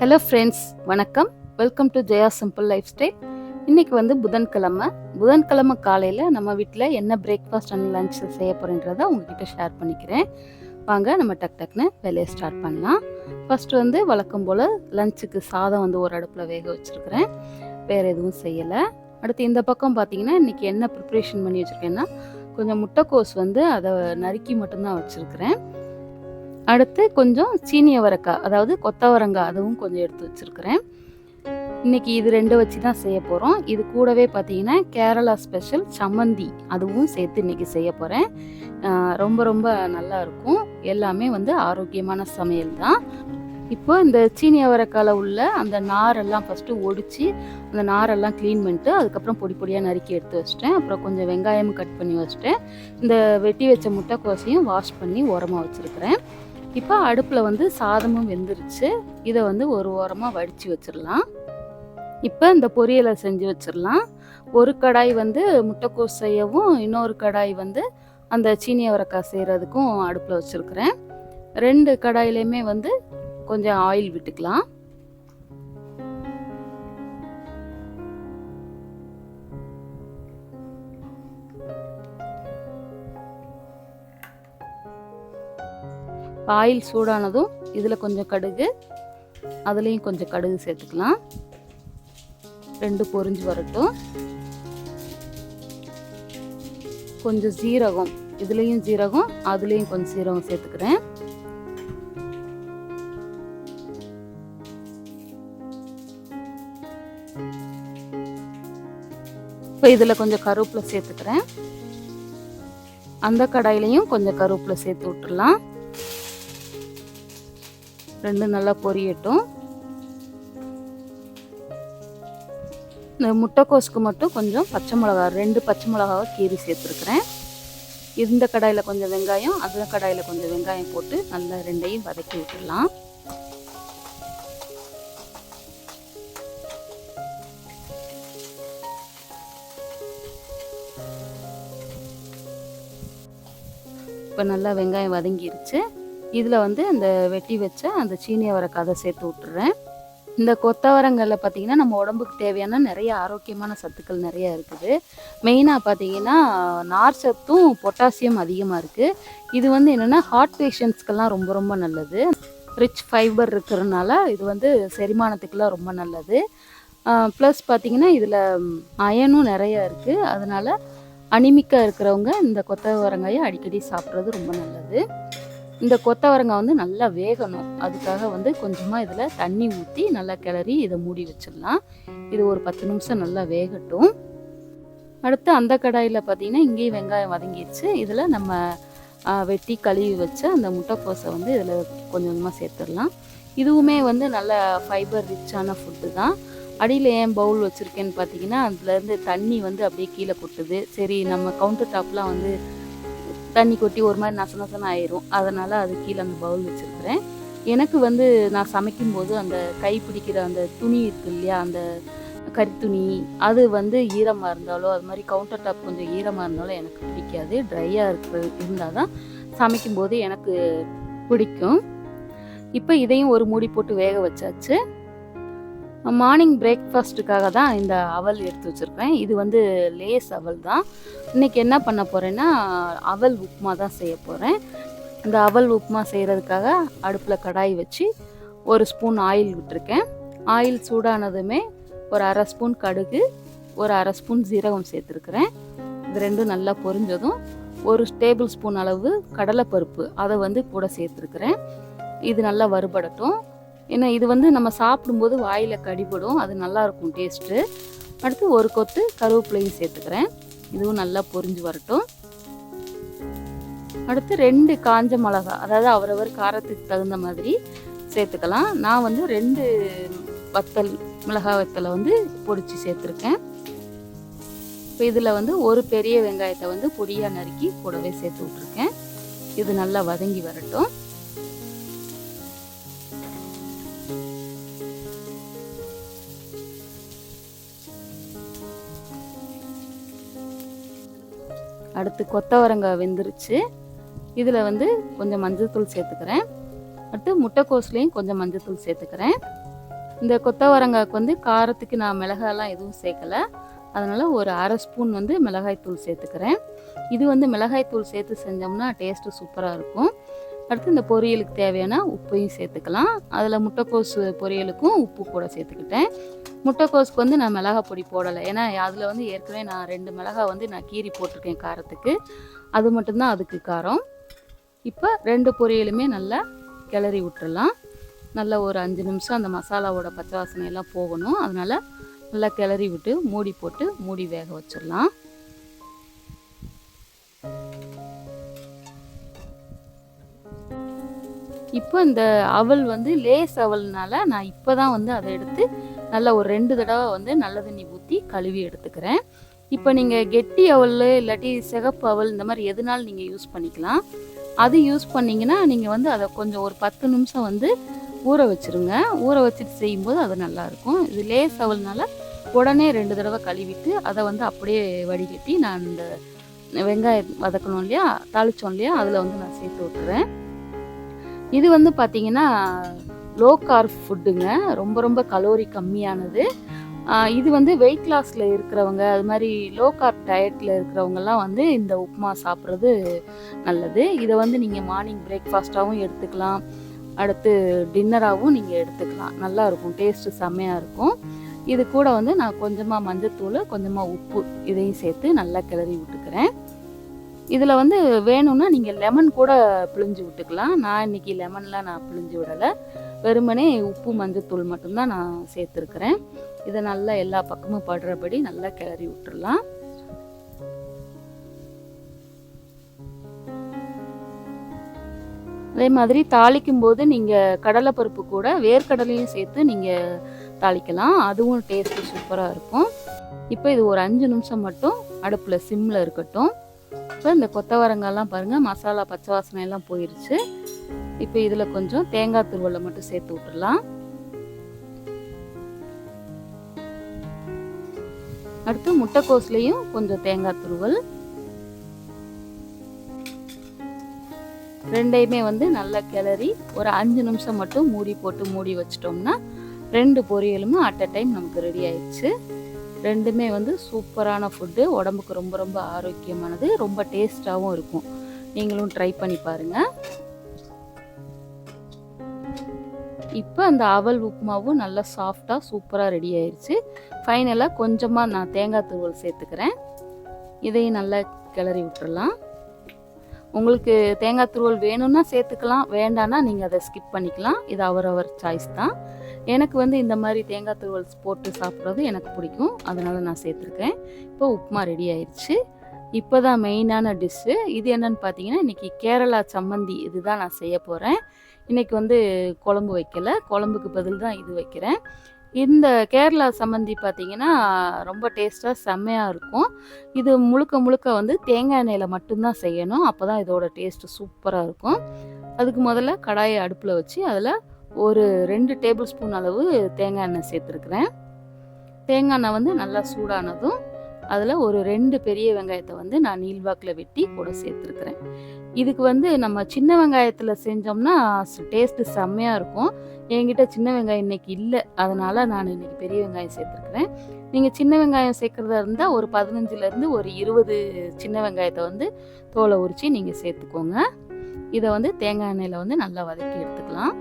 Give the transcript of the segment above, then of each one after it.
Hello friends வணக்கம். Welcome to Jaya simple lifestyle இன்னைக்கு வந்து புதன்கிழமை. புதன்கிழமை காலையில் நம்ம வீட்டில் என்ன பிரேக்ஃபாஸ்ட் அண்ட் லன்ச் செய்ய போகிறேன்றதை உங்ககிட்ட ஷேர் பண்ணிக்கிறேன். வாங்க நம்ம டக் டக்னு வேலையை ஸ்டார்ட் பண்ணலாம். ஃபஸ்ட்டு வந்து வழக்கம் போல் லஞ்சுக்கு சாதம் வந்து ஒரு அடுப்பில் வேக வச்சுருக்கிறேன். வேறு எதுவும் செய்யலை. அடுத்து இந்த பக்கம் பார்த்தீங்கன்னா இன்றைக்கி என்ன ப்ரிப்ரேஷன் பண்ணி வச்சுருக்கேன்னா கொஞ்சம் முட்டைக்கோஸ் வந்து அதை நறுக்கி மட்டும்தான் வச்சுருக்கிறேன். அடுத்து கொஞ்சம் சீனி அவரைக்காய் அதாவது கொத்தவரங்காய் அதுவும் கொஞ்சம் எடுத்து வச்சுருக்கிறேன். இன்றைக்கி இது ரெண்டு வச்சு தான் செய்ய போகிறோம் இது கூடவே பார்த்தீங்கன்னா கேரளா ஸ்பெஷல் சம்மந்தி அதுவும் சேர்த்து இன்றைக்கி செய்ய போகிறேன் ரொம்ப ரொம்ப நல்லா இருக்கும். எல்லாமே வந்து ஆரோக்கியமான சமையல் தான். இப்போ இந்த சீனி அவரைக்காயில் உள்ள அந்த நாரெல்லாம் ஃபஸ்ட்டு ஒடிச்சு அந்த நாரெல்லாம் க்ளீன் பண்ணிட்டு அதுக்கப்புறம் பொடி பொடியாக நறுக்கி எடுத்து வச்சிட்டேன். அப்புறம் கொஞ்சம் வெங்காயமும் கட் பண்ணி வச்சிட்டேன். இந்த வெட்டி வச்ச முட்டைக்கோசையும் வாஷ் பண்ணி உரமாக வச்சுருக்கிறேன். இப்போ அடுப்பில் வந்து சாதமும் வெந்துருச்சு. இதை வந்து ஒரு ஓரமாக வடித்து வச்சிடலாம் இப்போ இந்த பொரியலை செஞ்சு வச்சிடலாம் ஒரு கடாய் வந்து முட்டைக்கோஸ் செய்யவும் இன்னொரு கடாய் வந்து அந்த சீனி அவரைக்காய் செய்கிறதுக்கும் அடுப்பில் வச்சுருக்கிறேன். ரெண்டு கடாயிலையுமே வந்து கொஞ்சம் ஆயில் விட்டுக்கலாம். ஆயில் சூடானதும் இதில் கொஞ்சம் கடுகு அதுலேயும் கொஞ்சம் கடுகு சேர்த்துக்கலாம். ரெண்டு பொரிஞ்சு வரட்டும். கொஞ்சம் ஜீரகம் இதுலேயும் ஜீரகம் அதுலேயும் கொஞ்சம் சீரகம் சேர்த்துக்கிறேன். இப்போ இதில் கொஞ்சம் கருவேப்பிலை சேர்த்துக்கிறேன். அந்த கடாயிலையும் கொஞ்சம் கருவேப்பிலை சேர்த்து விட்டுடலாம். ரெண்டும் நல்லா பொரியட்டும். இந்த முட்டைக்கோஸுக்கு மட்டும் கொஞ்சம் பச்சை மிளகா ரெண்டு பச்சை மிளகாவை கீறி சேர்த்துருக்குறேன். இந்த கடாயில் கொஞ்சம் வெங்காயம் அந்த கடாயில் கொஞ்சம் வெங்காயம் போட்டு நல்லா ரெண்டையும் வதக்கி விட்டுடலாம். இப்போ நல்லா வெங்காயம் வதங்கிருச்சு. இதில் வந்து அந்த வெட்டி வச்ச அந்த சீனி அவரைக்காய் அதை சேர்த்து விட்டுறேன். இந்த கொத்தவரங்களில் பார்த்தீங்கன்னா நம்ம உடம்புக்கு தேவையான நிறைய ஆரோக்கியமான சத்துக்கள் நிறைய இருக்குது. மெயினாக பார்த்தீங்கன்னா நார் சத்தும் பொட்டாசியம் அதிகமாக இருக்குது இது வந்து என்னென்னா ஹார்ட் பேஷண்ட்ஸ்க்கெல்லாம் ரொம்ப ரொம்ப நல்லது. ரிச் ஃபைபர் இருக்கிறதுனால இது வந்து செரிமானத்துக்கெல்லாம் ரொம்ப நல்லது. ப்ளஸ் பார்த்தீங்கன்னா இதில் அயனும் நிறையா இருக்குது அதனால் அனிமிக்காக இருக்கிறவங்க இந்த கொத்தவரங்காயை அடிக்கடி சாப்பிட்றது ரொம்ப நல்லது. இந்த கொத்தவரங்காய் வந்து நல்லா வேகணும். அதுக்காக வந்து கொஞ்சமாக இதில் தண்ணி ஊற்றி நல்லா கிளறி இதை மூடி வச்சிடலாம். இது ஒரு பத்து நிமிஷம் நல்லா வேகட்டும். அடுத்து அந்த கடாயில் பார்த்தீங்கன்னா இங்கேயும் வெங்காயம் வதங்கிடுச்சு. இதில் நம்ம வெட்டி கழுவி வச்ச அந்த முட்டைக்கோஸை வந்து இதில் கொஞ்சம் கொஞ்சமாக சேர்த்துடலாம். இதுவுமே வந்து நல்ல ஃபைபர் ரிச்சான ஃபுட்டு தான். அடியில் ஏன் பவுல் வச்சுருக்கேன்னு பார்த்தீங்கன்னா அதுலேருந்து தண்ணி வந்து அப்படியே கீழே கொட்டுது. சரி நம்ம கவுண்டர் டாப்லாம் வந்து தண்ணி கொட்டி ஒரு மாதிரி நச நசன ஆயிரும். அதனால் அது கீழே அந்த பவுல் வச்சுருக்குறேன். எனக்கு வந்து நான் சமைக்கும்போது அந்த கை பிடிக்கிற அந்த துணி இருக்கு இல்லையா அந்த கரித்துணி அது வந்து ஈரமாக இருந்தாலோ அது மாதிரி கவுண்டர் டாப் கொஞ்சம் ஈரமாக இருந்தாலும் எனக்கு பிடிக்காது. ட்ரையாக இருக்கிறது இருந்தால் தான் சமைக்கும்போது எனக்கு பிடிக்கும். இப்போ இதையும் ஒரு மூடி போட்டு வேக வச்சாச்சு. மார்னிங் பிரேக்ஃபாஸ்ட்டுக்காக தான் இந்த அவல் எடுத்து வச்சுருக்கேன். இது வந்து லேஸ் அவல் தான். இன்றைக்கி என்ன பண்ண போகிறேன்னா அவல் உப்புமா தான் செய்ய போகிறேன் இந்த அவல் உப்புமா செய்கிறதுக்காக அடுப்பில் கடாய் வச்சு ஒரு ஸ்பூன் ஆயில் விட்டுருக்கேன். ஆயில் சூடானதுமே ஒரு அரை ஸ்பூன் கடுகு ஒரு அரை ஸ்பூன் ஜீரகம் சேர்த்துருக்குறேன். இது ரெண்டும் நல்லா பொரிஞ்சதும் ஒரு டேபிள் ஸ்பூன் அளவு கடலைப்பருப்பு அதை வந்து கூட சேர்த்துருக்குறேன். இது நல்லா வறுபடட்டும். ஏன்னா இது வந்து நம்ம சாப்பிடும்போது வாயில் கடிபடும். அது நல்லாயிருக்கும் டேஸ்ட்டு அடுத்து ஒரு கொத்து கருவேப்பிலையும் சேர்த்துக்கிறேன். இதுவும் நல்லா பொரிஞ்சு வரட்டும். அடுத்து ரெண்டு காஞ்ச மிளகா அதாவது அவரவர் காரத்துக்கு தகுந்த மாதிரி சேர்த்துக்கலாம். நான் வந்து ரெண்டு வத்தல் மிளகா வத்தலை வந்து பொடிச்சு சேர்த்துருக்கேன். இப்போ இதில் வந்து ஒரு பெரிய வெங்காயத்தை வந்து பொடியாக நறுக்கி கூடவே சேர்த்து விட்ருக்கேன் இது நல்லா வதங்கி வரட்டும். அடுத்து கொத்தவரங்காய் வெந்துருச்சு. இதில் வந்து கொஞ்சம் மஞ்சள்தூள் சேர்த்துக்கிறேன். அடுத்து முட்டைக்கோஸ்லேயும் கொஞ்சம் மஞ்சள் தூள் சேர்த்துக்கிறேன். இந்த கொத்தவரங்காய்க்கு வந்து காரத்துக்கு நான் மிளகாயெல்லாம் எதுவும் சேர்க்கலை. அதனால் ஒரு அரை ஸ்பூன் வந்து மிளகாய்த்தூள் சேர்த்துக்கிறேன். இது வந்து மிளகாய்த்தூள் சேர்த்து செஞ்சோம்னா டேஸ்ட்டு சூப்பராக இருக்கும். அடுத்து இந்த பொரியலுக்கு தேவையான உப்பையும் சேர்த்துக்கலாம். அதில் முட்டைக்கோஸ் பொரியலுக்கும் உப்பு கூட சேர்த்துக்கிட்டேன். முட்டைக்கோஸ்க்கு வந்து நான் மிளகா பொடி போடலை. ஏன்னா அதில் வந்து ஏற்கனவே நான் ரெண்டு மிளகாய் வந்து நான் கீரி போட்டிருக்கேன் காரத்துக்கு. அது மட்டும்தான் அதுக்கு காரம். இப்போ ரெண்டு பொரியலுமே நல்லா கிளறி விட்டுறலாம். நல்லா ஒரு அஞ்சு நிமிஷம் அந்த மசாலாவோட பச்சை வாசனை எல்லாம் போகணும். அதனால் நல்லா கிளறி விட்டு மூடி போட்டு மூடி வேக வச்சிடலாம். இப்போ இந்த அவல் வந்து லேஸ் அவல்னால நான் இப்போ தான் வந்து அதை எடுத்து நல்லா ஒரு ரெண்டு தடவை வந்து நல்ல தண்ணி ஊற்றி கழுவி எடுத்துக்கிறேன். இப்போ நீங்கள் கெட்டி அவல் இல்லாட்டி சிகப்பு அவல் இந்த மாதிரி எதுனாலும் நீங்கள் யூஸ் பண்ணிக்கலாம். அது யூஸ் பண்ணிங்கன்னா நீங்கள் வந்து அதை கொஞ்சம் ஒரு பத்து நிமிஷம் வந்து ஊற வச்சுருங்க. ஊற வச்சுட்டு செய்யும்போது அது நல்லாயிருக்கும் இது லேஸ் அவல்னால உடனே ரெண்டு தடவை கழுவிட்டு அதை வந்து அப்படியே வடிகட்டி நான் இந்த வெங்காயம் வதக்கணும் இல்லையா தாளிச்சோம் இல்லையா அதில் வந்து நான் சேர்த்து விட்டுறேன் இது வந்து பார்த்தீங்கன்னா லோ கார்ப் ஃபுட்டுங்க ரொம்ப ரொம்ப கலோரி கம்மியானது. இது வந்து வெயிட் லாஸில் இருக்கிறவங்க அது மாதிரி லோ கார்ப் டயட்டில் இருக்கிறவங்கெல்லாம் வந்து இந்த உப்புமா சாப்பிட்றது நல்லது. இதை வந்து நீங்கள் மார்னிங் பிரேக்ஃபாஸ்ட்டாகவும் எடுத்துக்கலாம். அடுத்து டின்னராகவும் நீங்கள் எடுத்துக்கலாம். நல்லா இருக்கும் டேஸ்ட்டு செம்மையாக இருக்கும். இது கூட வந்து நான் கொஞ்சமாக மஞ்சத்தூள் கொஞ்சமாக உப்பு இதையும் சேர்த்து நல்லா கிளறி விட்டுக்கிறேன். இதில் வந்து வேணும்னா நீங்கள் லெமன் கூட பிழிஞ்சு விட்டுக்கலாம். நான் இன்னைக்கு லெமன்லாம் நான் பிழிஞ்சு விடலை. வெறுமனே உப்பு மஞ்சத்தூள் மட்டும்தான் நான் சேர்த்துருக்கிறேன். இதை நல்லா எல்லா பக்கமும் படுறபடி நல்லா கிளறி விட்டுடலாம். அதே மாதிரி தாளிக்கும் போது நீங்கள் கடலைப்பருப்பு கூட வேர்க்கடலையும் சேர்த்து நீங்கள் தாளிக்கலாம். அதுவும் டேஸ்ட்டு சூப்பராக இருக்கும். இப்போ இது ஒரு அஞ்சு நிமிஷம் மட்டும் அடுப்பில் சிம்மில் இருக்கட்டும். இப்போ இந்த கொத்தவரங்காய்லாம் பாருங்கள் மசாலா பச்சை வாசனை எல்லாம் இப்போ இதில் கொஞ்சம் தேங்காய் துருவலை மட்டும் சேர்த்து விட்டுடலாம் அடுத்து முட்டைக்கோஸ்லேயும் கொஞ்சம் தேங்காய் துருவல். ரெண்டையுமே வந்து நல்லா கிளறி ஒரு அஞ்சு நிமிஷம் மட்டும் மூடி போட்டு மூடி வச்சிட்டோம்னா ரெண்டு பொரியலுமே அட் அ டைம் நமக்கு ரெடி ஆயிடுச்சு. ரெண்டுமே வந்து சூப்பரான ஃபுட்டு உடம்புக்கு ரொம்ப ரொம்ப ஆரோக்கியமானது. ரொம்ப டேஸ்டாகவும் இருக்கும். நீங்களும் ட்ரை பண்ணி பாருங்கள் இப்போ அந்த அவல் உப்புமாவும் நல்லா சாஃப்டாக சூப்பராக ரெடி ஆயிடுச்சு ஃபைனலாக கொஞ்சமாக நான் தேங்காய் துருவல் சேர்த்துக்கிறேன். இதையும் நல்லா கிளறி விட்டுறலாம். உங்களுக்கு தேங்காய் துருவல் வேணும்னா சேர்த்துக்கலாம் வேண்டான்னா நீங்கள் அதை ஸ்கிப் பண்ணிக்கலாம். இது அவரவர் சாய்ஸ் தான். எனக்கு வந்து இந்த மாதிரி தேங்காய் துருவல் போட்டு சாப்பிட்றது எனக்கு பிடிக்கும். அதனால் நான் சேர்த்துருக்கேன். இப்போ உப்புமா ரெடி ஆயிடுச்சு இப்போ தான் மெயினான டிஷ்ஷு இது என்னன்னு பார்த்தீங்கன்னா இன்றைக்கி கேரளா சம்மந்தி இதுதான் நான் செய்ய போகிறேன் இன்றைக்கி வந்து குழம்பு வைக்கல. குழம்புக்கு பதில் தான் இது வைக்கிறேன். இந்த கேரளா சம்மந்தி பார்த்தீங்கன்னா ரொம்ப டேஸ்ட்டாக செம்மையாக இருக்கும். இது முழுக்க முழுக்க வந்து தேங்காய் எண்ணெயில் மட்டும்தான் செய்யணும். அப்போ தான் இதோட டேஸ்ட்டு சூப்பராக இருக்கும். அதுக்கு முதல்ல கடாயை அடுப்பில் வச்சு அதில் ஒரு ரெண்டு டேபிள் ஸ்பூன் அளவு தேங்காய் எண்ணெய் சேர்த்துருக்குறேன். தேங்காய் எண்ணெய் வந்து நல்லா சூடானதும் அதில் ஒரு ரெண்டு பெரிய வெங்காயத்தை வந்து நான் நீல்வாக்கில் வெட்டி கூட சேர்த்துருக்குறேன். இதுக்கு வந்து நம்ம சின்ன வெங்காயத்தில் செஞ்சோம்னா டேஸ்ட்டு செம்மையாக இருக்கும். என்கிட்ட சின்ன வெங்காயம் இன்னைக்கு இல்லை. அதனால் நான் இன்னைக்கு பெரிய வெங்காயம் சேர்த்துருக்குறேன். நீங்கள் சின்ன வெங்காயம் சேர்க்குறதா இருந்தால் ஒரு பதினஞ்சுலேருந்து ஒரு இருபது சின்ன வெங்காயத்தை வந்து தோலை உரித்து நீங்கள் சேர்த்துக்கோங்க. இதை வந்து தேங்காய் எண்ணெயில் வந்து நல்லா வதக்கி எடுத்துக்கலாம்.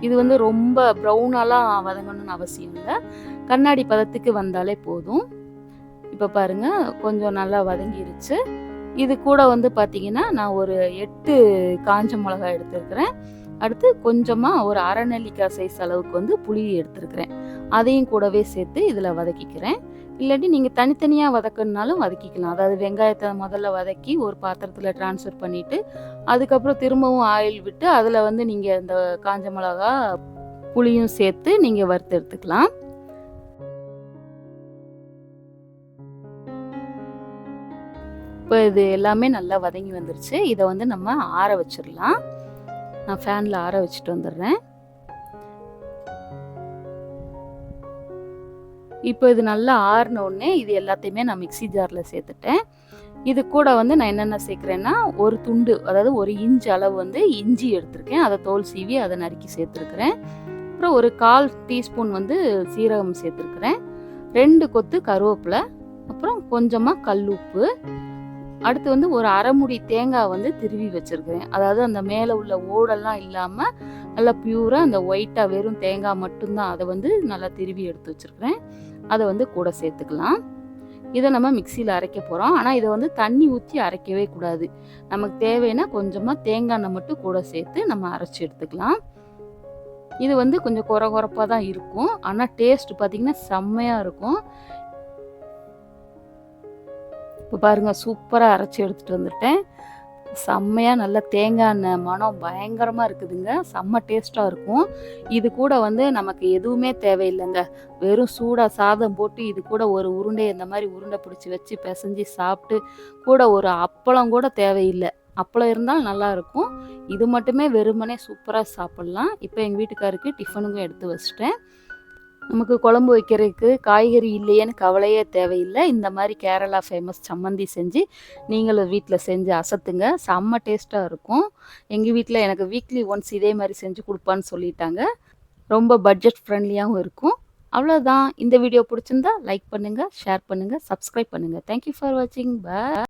இது வந்து ரொம்ப ப்ரௌனாலாம் வதங்கணும்னு அவசியம் இல்லை. கண்ணாடி பதத்துக்கு வந்தாலே போதும். இப்போ பாருங்கள் கொஞ்சம் நல்லா வதங்கிருச்சு. இது கூட வந்து பார்த்திங்கன்னா நான் ஒரு எட்டு காஞ்ச மிளகாய் எடுத்துருக்கிறேன். அடுத்து கொஞ்சமாக ஒரு அரை நெல்லிக்காய் சைஸ் அளவுக்கு வந்து புளி எடுத்துருக்கிறேன். அதையும் கூடவே சேர்த்து இதில் வதக்கிக்கிறேன். இல்லாட்டி நீங்கள் தனித்தனியாக வதக்கணுனாலும் வதக்கிக்கலாம். அதாவது வெங்காயத்தை முதல்ல வதக்கி ஒரு பாத்திரத்தில் ட்ரான்ஸ்ஃபர் பண்ணிவிட்டு அதுக்கப்புறம் திரும்பவும் ஆயில் விட்டு அதில் வந்து நீங்கள் இந்த காஞ்ச மிளகா புளியும் சேர்த்து நீங்கள் வறுத்து எடுத்துக்கலாம். இப்போ இது எல்லாமே நல்லா வதங்கி வந்துருச்சு. இதை வந்து நம்ம ஆற வச்சிடலாம். நான் ஃபேனில் ஆற வச்சுட்டு வந்துடுறேன். இப்போ இது நல்லா ஆறினோடனே இது எல்லாத்தையுமே நான் மிக்ஸி ஜாரில் சேர்த்துட்டேன். இது கூட வந்து நான் என்னென்ன சேர்க்குறேன்னா ஒரு துண்டு அதாவது ஒரு இன்ச் அளவு வந்து இஞ்சி எடுத்திருக்கேன். அதை தோல் சீவி அதை நறுக்கி சேர்த்துருக்குறேன். அப்புறம் ஒரு கால் டீஸ்பூன் வந்து சீரகம் சேர்த்துருக்குறேன். ரெண்டு கொத்து கருவேப்பிலை அப்புறம் கொஞ்சமாக கல் உப்பு அடுத்து வந்து ஒரு அரைமுடி தேங்காய் வந்து திருவி வச்சுருக்கிறேன். அதாவது அந்த மேலே உள்ள ஓடெல்லாம் இல்லாமல் நல்லா பியூராக அந்த ஒயிட்டாக வெறும் தேங்காய் மட்டும்தான் அதை வந்து நல்லா திருவி எடுத்து வச்சுருக்கிறேன். அதை வந்து கூட சேர்த்துக்கலாம். இதை நம்ம மிக்சியில் அரைக்க போகிறோம் ஆனால் இதை வந்து தண்ணி ஊற்றி அரைக்கவே கூடாது. நமக்கு தேவைன்னா கொஞ்சமாக தேங்காய் எண்ணெய் மட்டும் கூட சேர்த்து நம்ம அரைச்சி எடுத்துக்கலாம். இது வந்து கொஞ்சம் குறை குறப்பாக தான் இருக்கும். ஆனால் டேஸ்ட் பார்த்திங்கன்னா செம்மையாக இருக்கும். இப்போ பாருங்கள் சூப்பராக அரைச்சி எடுத்துகிட்டு வந்துட்டேன். செம்மையாக நல்ல தேங்காய் எண்ணெய் மனம் பயங்கரமாக இருக்குதுங்க. செம்ம டேஸ்ட்டாக இருக்கும். இது கூட வந்து நமக்கு எதுவுமே தேவையில்லைங்க. வெறும் சூடாக சாதம் போட்டு இது கூட ஒரு உருண்டை இந்த மாதிரி உருண்டை பிடிச்சி வச்சு பிசைஞ்சு சாப்பிட்டு கூட ஒரு அப்பளம் கூட தேவையில்லை. அப்பளம் இருந்தால் நல்லாயிருக்கும் இது மட்டுமே வெறுமனே சூப்பராக சாப்பிட்லாம். இப்போ எங்கள் வீட்டுக்காருக்கு டிஃபனுக்கும் எடுத்து வச்சிட்டேன். நமக்கு குழம்பு வைக்கிறதுக்கு காய்கறி இல்லையேன்னு கவலையே தேவையில்லை. இந்த மாதிரி கேரளா ஃபேமஸ் சம்மந்தி செஞ்சு நீங்களும் வீட்டில் செஞ்சு அசத்துங்க. செம்ம டேஸ்ட்டாக இருக்கும். எங்கள் வீட்டில் எனக்கு வீக்லி ஒன்ஸ் இதே மாதிரி செஞ்சு கொடுப்பான்னு சொல்லிட்டாங்க. ரொம்ப பட்ஜெட் ஃப்ரெண்ட்லியாகவும் இருக்கும். அவ்வளோதான் இந்த வீடியோ பிடிச்சிருந்தா லைக் பண்ணுங்கள் ஷேர் பண்ணுங்கள் சப்ஸ்கிரைப் பண்ணுங்கள் தேங்க்யூ ஃபார் வாட்சிங் ப